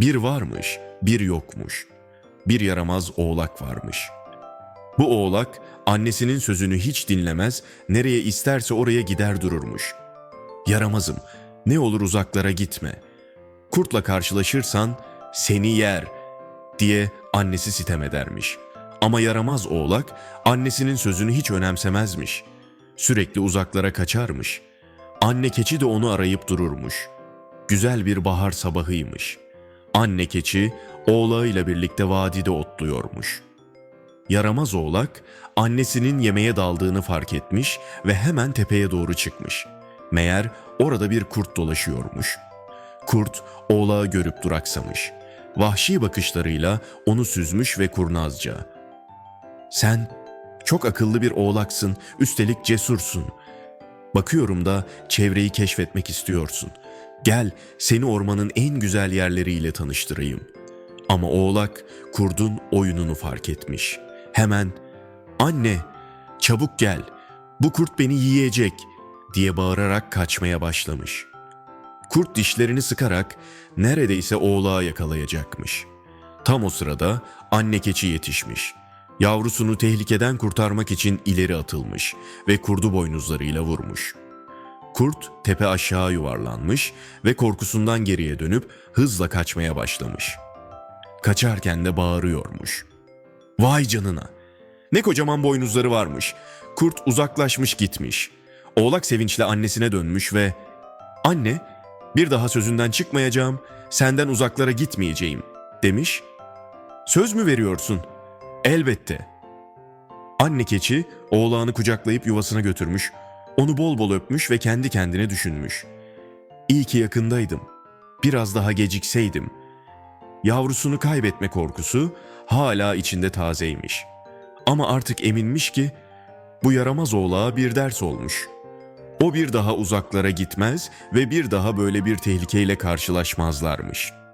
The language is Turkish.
Bir varmış, bir yokmuş. Bir yaramaz oğlak varmış. Bu oğlak annesinin sözünü hiç dinlemez, nereye isterse oraya gider dururmuş. Yaramazım, ne olur uzaklara gitme. Kurtla karşılaşırsan seni yer diye annesi sitem edermiş. Ama yaramaz oğlak annesinin sözünü hiç önemsemezmiş. Sürekli uzaklara kaçarmış. Anne keçi de onu arayıp dururmuş. Güzel bir bahar sabahıymış. Anne keçi oğlağıyla birlikte vadide otluyormuş. Yaramaz oğlak annesinin yemeğe daldığını fark etmiş ve hemen tepeye doğru çıkmış. Meğer orada bir kurt dolaşıyormuş. Kurt oğlağı görüp duraksamış. Vahşi bakışlarıyla onu süzmüş ve kurnazca. Sen çok akıllı bir oğlaksın, üstelik cesursun. Bakıyorum da çevreyi keşfetmek istiyorsun. Gel seni ormanın en güzel yerleriyle tanıştırayım. Ama oğlak kurdun oyununu fark etmiş. Hemen anne çabuk gel bu kurt beni yiyecek diye bağırarak kaçmaya başlamış. Kurt dişlerini sıkarak neredeyse oğlağı yakalayacakmış. Tam o sırada anne keçi yetişmiş. Yavrusunu tehlikeden kurtarmak için ileri atılmış ve kurdu boynuzlarıyla vurmuş. Kurt tepe aşağı yuvarlanmış ve korkusundan geriye dönüp hızla kaçmaya başlamış. Kaçarken de bağırıyormuş. Vay canına! Ne kocaman boynuzları varmış. Kurt uzaklaşmış gitmiş. Oğlak sevinçle annesine dönmüş ve ''Anne, bir daha sözünden çıkmayacağım, senden uzaklara gitmeyeceğim.'' demiş. ''Söz mü veriyorsun?'' ''Elbette.'' Anne keçi oğlağını kucaklayıp yuvasına götürmüş, onu bol bol öpmüş ve kendi kendine düşünmüş. İyi ki yakındaydım. Biraz daha gecikseydim. Yavrusunu kaybetme korkusu hala içinde tazeymiş. Ama artık eminmiş ki bu yaramaz oğlağa bir ders olmuş. O bir daha uzaklara gitmez ve bir daha böyle bir tehlikeyle karşılaşmazlarmış.''